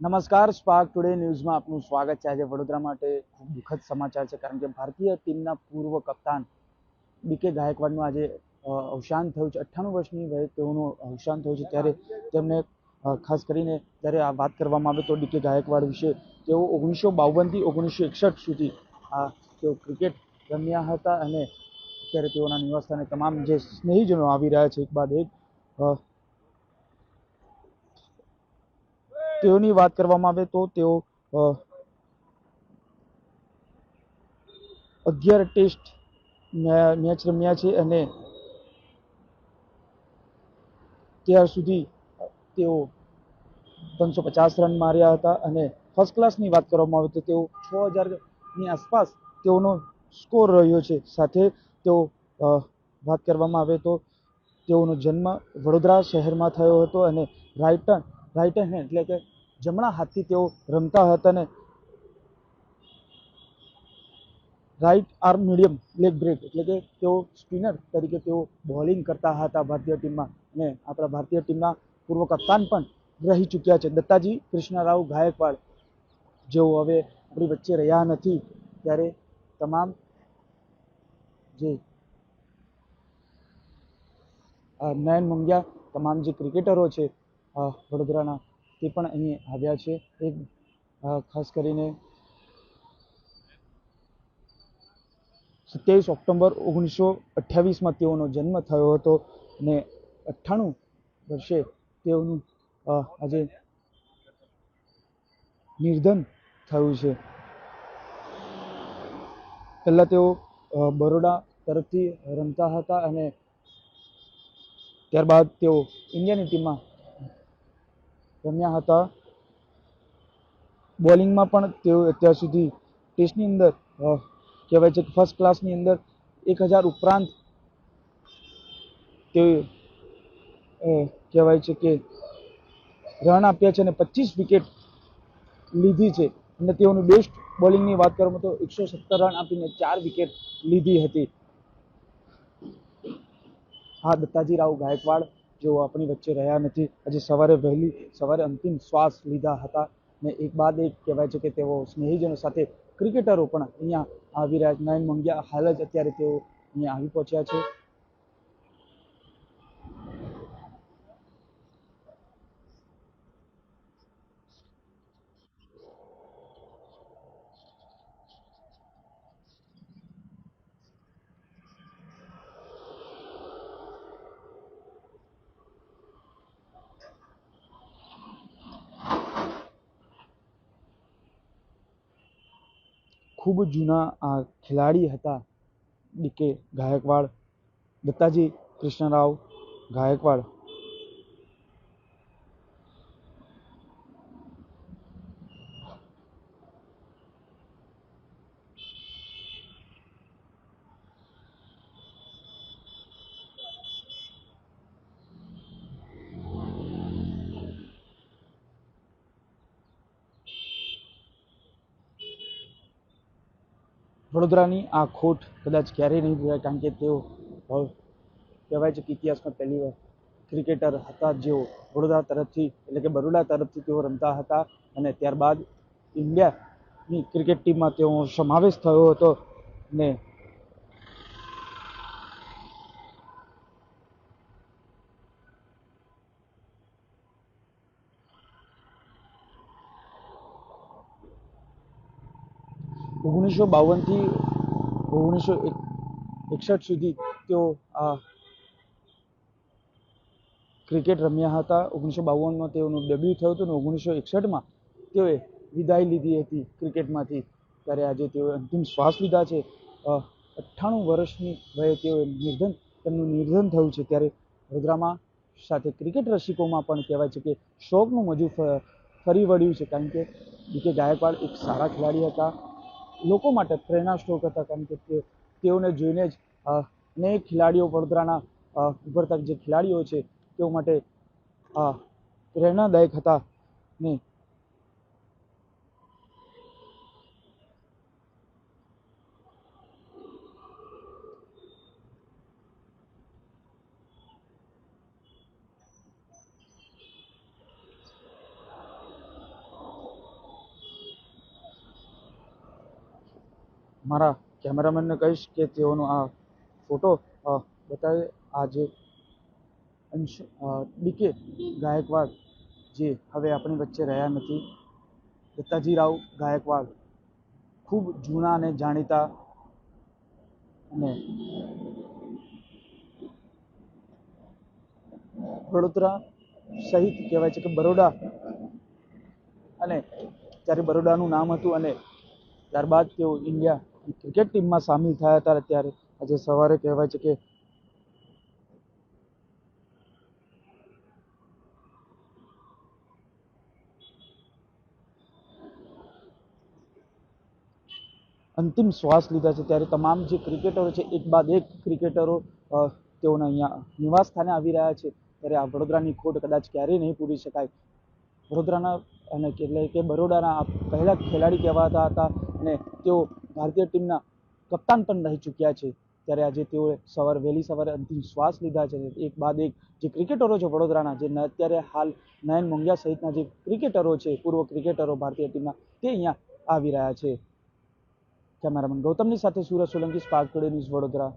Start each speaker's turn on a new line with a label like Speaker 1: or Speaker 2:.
Speaker 1: નમસ્કાર spark today ન્યૂઝમાં આપનું સ્વાગત છે. આજે વડોદરા માટે ખૂબ દુઃખદ સમાચાર છે, કારણ કે ભારતીય ટીમના પૂર્વ કપ્તાન બીકે ગાયકવાડનું આજે અવસાન થયું છે. અઠ્ઠાણું વર્ષની વયે તેઓનું અવસાન થયું છે. ત્યારે તેમને ખાસ કરીને જ્યારે આ વાત કરવામાં આવે તો ડીકે ગાયકવાડ વિશે, તેઓ ઓગણીસો બાવનથી ઓગણીસો એકસઠ સુધી આ તેઓ ક્રિકેટ રમ્યા હતા અને અત્યારે તેઓના નિવાસસ્થાને તમામ જે સ્નેહીજનો આવી રહ્યા છે, એક બાદ એક તેઓની વાત કરવામાં આવે તો તેઓ અગિયાર ટેસ્ટ મેચ રમ્યા છે અને ત્યાર સુધી તેઓ ત્રણસો પચાસ રન માર્યા હતા અને ફર્સ્ટ ક્લાસની વાત કરવામાં આવે તો તેઓ છ હજારની આસપાસ તેઓનો સ્કોર રહ્યો છે. સાથે તેઓ વાત કરવામાં આવે તો તેઓનો જન્મ વડોદરા શહેરમાં થયો હતો અને રાઇટ રાઇટ હેન્ડ એટલે કે જમણા હાથથી તેઓ રમતા હતા અને right arm medium, leg break, એટલે કે તેઓ સ્પિનર તરીકે તેઓ બોલિંગ કરતા હતા ભારતીય ટીમમાં. અને આપણા ભારતીય ટીમના પૂર્વ કપ્તાન પણ રહી ચૂક્યા છે. દત્તાજી કૃષ્ણરાવ ગાયકવાડ, જેઓ હવે આપણી વચ્ચે રહ્યા નથી, ત્યારે તમામ જે નયન મંગ્યા, તમામ જે ક્રિકેટરો છે વડોદરાના તે પણ અહીં આવ્યા છે. એ ખાસ કરીને સત્યાવીસ ઓક્ટોબર ઓગણીસો અઠ્યાવીસમાં તેઓનો જન્મ થયો હતો અને અઠ્ઠાણું વર્ષે તેઓનું આજે નિર્ધન થયું છે. પહેલાં તેઓ બરોડા તરફથી રમતા હતા અને ત્યારબાદ તેઓ ઇન્ડિયાની ટીમમાં રમ્યા હતા. બોલિંગમાં પણ તેઓ અત્યાર સુધી ટેસ્ટની અંદર કહેવાય છે કે ફર્સ્ટ ક્લાસની અંદર એક હજાર ઉપરાંત તે કહેવાય છે કે રન આપ્યા છે અને પચીસ વિકેટ લીધી છે. અને તેઓનું બેસ્ટ બોલિંગની વાત કરવામાં તો એકસો સત્તર રન આપીને ચાર વિકેટ લીધી હતી. હા, દત્તાજી રાવ ગાયકવાડ જેઓ આપણી વચ્ચે રહ્યા નથી. આજે સવારે વહેલી, સવારે અંતિમ શ્વાસ લીધા હતા ને એક બાદ એક કહેવાય છે કે તેઓ સ્નેહીજનો સાથે ક્રિકેટરો પણ અહીંયા આવી રહ્યા નયન મંગ્યા હાલ જ અત્યારે તેઓ અહીંયા આવી પહોંચ્યા છે. ખૂબ જૂના આ ખેલાડી હતા. ડીકે ગાયકવાડ દત્તાજી કૃષ્ણરાવ ગાયકવાડ વડોદરાની આ ખોટ કદાચ ક્યારેય નહીં ભૂલાય, કારણ કે તેઓ કહેવાય છે કે ઇતિહાસમાં પહેલી વાર ક્રિકેટર હતા જેઓ વડોદરા તરફથી, એટલે કે બરોડા તરફથી તેઓ રમતા હતા અને ત્યારબાદ ઇન્ડિયાની ક્રિકેટ ટીમમાં તેઓ સમાવેશ થયો હતો ને ઓગણીસો બાવનથી ઓગણીસો એક- એકસઠ સુધી તેઓ આ ક્રિકેટ રમ્યા હતા. ઓગણીસો બાવનમાં તેઓનું ડેબ્યુ થયું હતું અને ઓગણીસો એકસઠમાં તેઓએ વિદાય લીધી હતી ક્રિકેટમાંથી. ત્યારે આજે તેઓએ અંતિમ શ્વાસ લીધા છે. અઠ્ઠાણું વર્ષની વયે તેઓએ નિર્ધન તેમનું નિર્ધન થયું છે. ત્યારે વડોદરામાં સાથે ક્રિકેટ રસિકોમાં પણ કહેવાય છે કે શોકનું મજુ ફરી વળ્યું છે. કારણ કે ડીકે ગાયકવાડ એક સારા ખેલાડી હતા. લોકો માટે પ્રેરણા સ્ટ્રોક હતા, કારણ કે તેઓને જોઈને જ અનેક ખેલાડીઓ વડોદરાના ઉભરતા જે ખેલાડીઓ છે, તેઓ માટે પ્રેરણાદાયક હતા ને મારા કેમેરામેનને કહીશ કે તેઓનો આ ફોટો બતાવે. આ જે અંશ ડીકે ગાયકવાડ, જે હવે આપણી વચ્ચે રહ્યા નથી. દત્તાજી રાવ ગાયકવાડ, ખૂબ જૂના અને જાણીતા અને વડોદરા સહિત કહેવાય છે કે બરોડા અને ત્યારે બરોડાનું નામ હતું અને ત્યારબાદ તેઓ ઇન્ડિયા ક્રિકેટ ટીમમાં સામેલ થયા હતા ત્યારે આજે સવારે કહેવાય છે કે અંતિમ શ્વાસ લીધા છે ત્યારે તમામ જે ક્રિકેટરો છે, એક બાદ એક ક્રિકેટરો તેઓના અહીંયા નિવાસ સ્થાને આવી રહ્યા છે. ત્યારે આ વડોદરાની ખોટ કદાચ ક્યારેય નહીં પૂરી શકાય. વડોદરાના અને એટલે કે બરોડાના પહેલા ખેલાડી કહેવાતા હતા અને તેઓ ભારતીય ટીમના કપ્તાન પણ રહી ચૂક્યા છે. ત્યારે આજે તેઓએ સવાર વહેલી સવારે અંતિમ શ્વાસ લીધા છે. એક બાદ એક જે ક્રિકેટરો છે વડોદરાના, જે અત્યારે હાલ નયન મોંઘિયા સહિતના જે ક્રિકેટરો છે, પૂર્વ ક્રિકેટરો ભારતીય ટીમના, તે અહીંયા આવી રહ્યા છે. કેમેરામેન ગૌતમની સાથે Suraj Solanki, spark today news Vadodara.